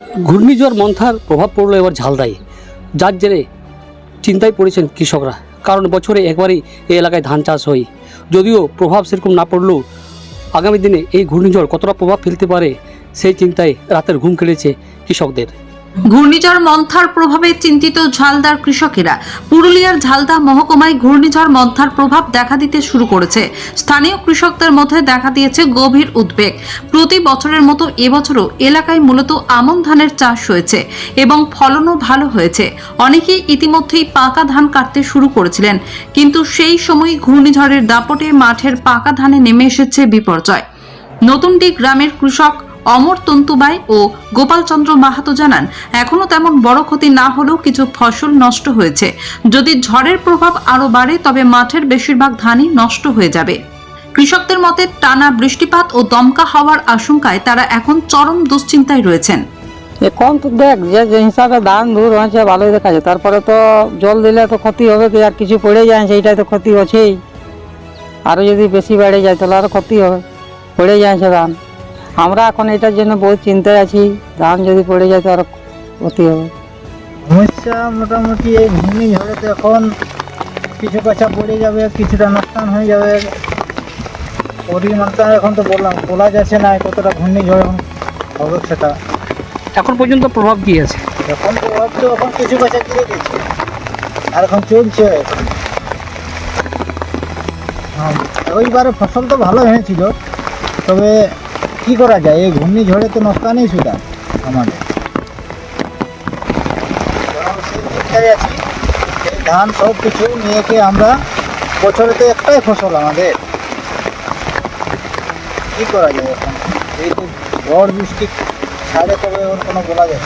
ঘূর্ণিঝড় মন্থার প্রভাব পড়ল এবার ঝালদায়। যার জেরে চিন্তায় পড়েছেন কৃষকরা, কারণ বছরে একবারই এই এলাকায় ধান চাষ হয়। যদিও প্রভাব সেরকম না পড়লেও আগামী দিনে এই ঘূর্ণিঝড় কতটা প্রভাব ফেলতে পারে সেই চিন্তায় রাতের ঘুম খেলেছে কৃষকদের। ঘূর্ণিঝড় মন্থার প্রভাবে চিন্তিত ঝালদার কৃষকেরা। পুরুলিয়ার ঝালদা মহকুমায় ঘূর্ণিঝড় মন্থার প্রভাব দেখা দিতে শুরু করেছে। স্থানীয় কৃষকদের মধ্যে দেখা দিয়েছে গভীর উদ্বেগ। প্রতি বছরের মতো এবছরও এলাকায় মূলত আমন ধানের চাষ হয়েছে এবং ফলনও ভালো হয়েছে। অনেকেই ইতিমধ্যেই পাকা ধান কাটতে শুরু করেছিলেন, কিন্তু সেই সময় ঘূর্ণিঝড়ের দাপটে মাঠের পাকা ধানে নেমে এসেছে বিপর্যয়। নতুনটি গ্রামের কৃষক অমর তন্তুবাই ও গোপালচন্দ্র মাহাতো জানান, এখনও তেমন বড় ক্ষতি না হলেও কিছু ফসল নষ্ট হয়েছে। যদি ঝড়ের প্রভাব আরও বাড়ে, তবে মাঠের বেশিরভাগ ধানই নষ্ট হয়ে যাবে। কৃষকদের মতে, টানা বৃষ্টিপাত ও দমকা হওয়ার আশঙ্কায় তারা এখন চরম দুশ্চিন্তায় রয়েছেন। এখন তো দেখ, যে যে হিসাবে ধান ধুর হয়েছে, ভালোই দেখা যায়। তারপরে তো জল দিলে তো ক্ষতি হবে কি, আর কিছু পড়ে যায় সেইটাই তো ক্ষতি হচ্ছেই। আরও যদি বেশি বেড়ে যায়, তাহলে আরও ক্ষতি হবে। পড়ে যাচ্ছে ধান। আমরা এখন এটার জন্য বহুত চিন্তায় আছি। ধান যদি পড়ে যায় তো আরও ক্ষতি হবে। সমস্যা মোটামুটি এই ঘূর্ণিঝড়েতে এখন কিছু কাছা পড়ে যাবে কিছুটা নষ্ট হয়ে যাবে। পরিমাণটা এখন তো বললাম বলা যাচ্ছে না কতটা ঘূর্ণিঝড় এখন হবে সেটা। এখন পর্যন্ত প্রভাব কি আছে? এখন প্রভাব তো এখন কিছু কাছা দিয়ে গেছে আর এখন চলছে। হ্যাঁ, ওইবারে ফসল তো ভালো হয়েছিল তবে কি করা যায়? এই ঘূর্ণিঝড়ে তো নষ্ট নেই সুদা আমাদের। ধান সব কিছু নিয়ে গিয়ে আমরা বছরে তো একটাই ফসল আমাদের। কি করা যায় এখন? এই তো ঝড় বৃষ্টি ছাড়ে তবে ওর কোনো বলা যায়।